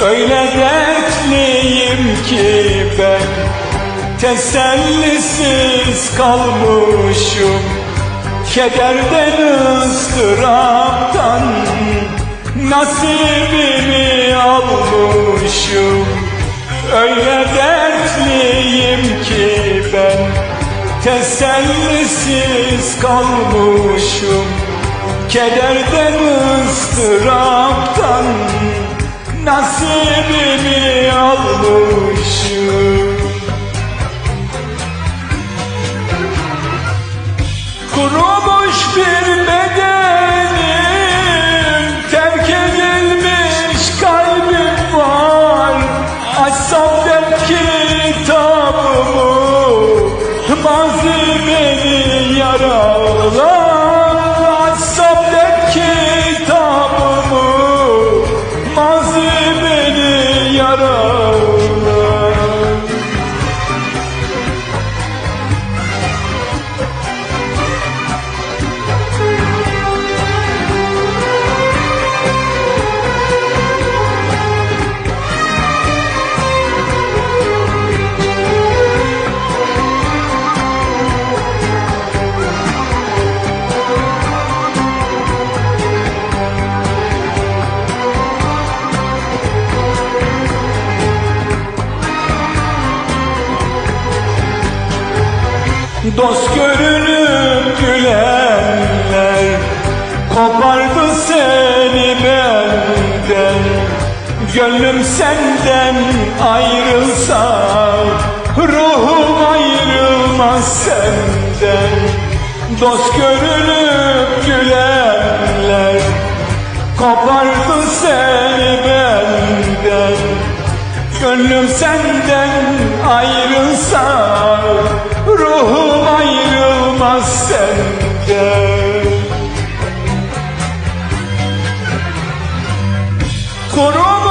Öyle dertliyim ki ben Tesellisiz kalmışım. Kederden ıstıraptan Nasibimi almışım. Öyle dertliyim ki ben Tesellisiz kalmışım. Kederden ıstıraptan Nasibimi almışım. Kurumuş bir bedenim Terk edilmiş kalbim var. Açsam dert kitabımı Mazi beni yaralar Dost görünüp gülenler Kopardı seni benden. Gönlüm senden ayrılsa Ruhum ayrılmaz senden. Dost görünüp gülenler Kopardı seni benden. Gönlüm senden ayrılsa Kurumuş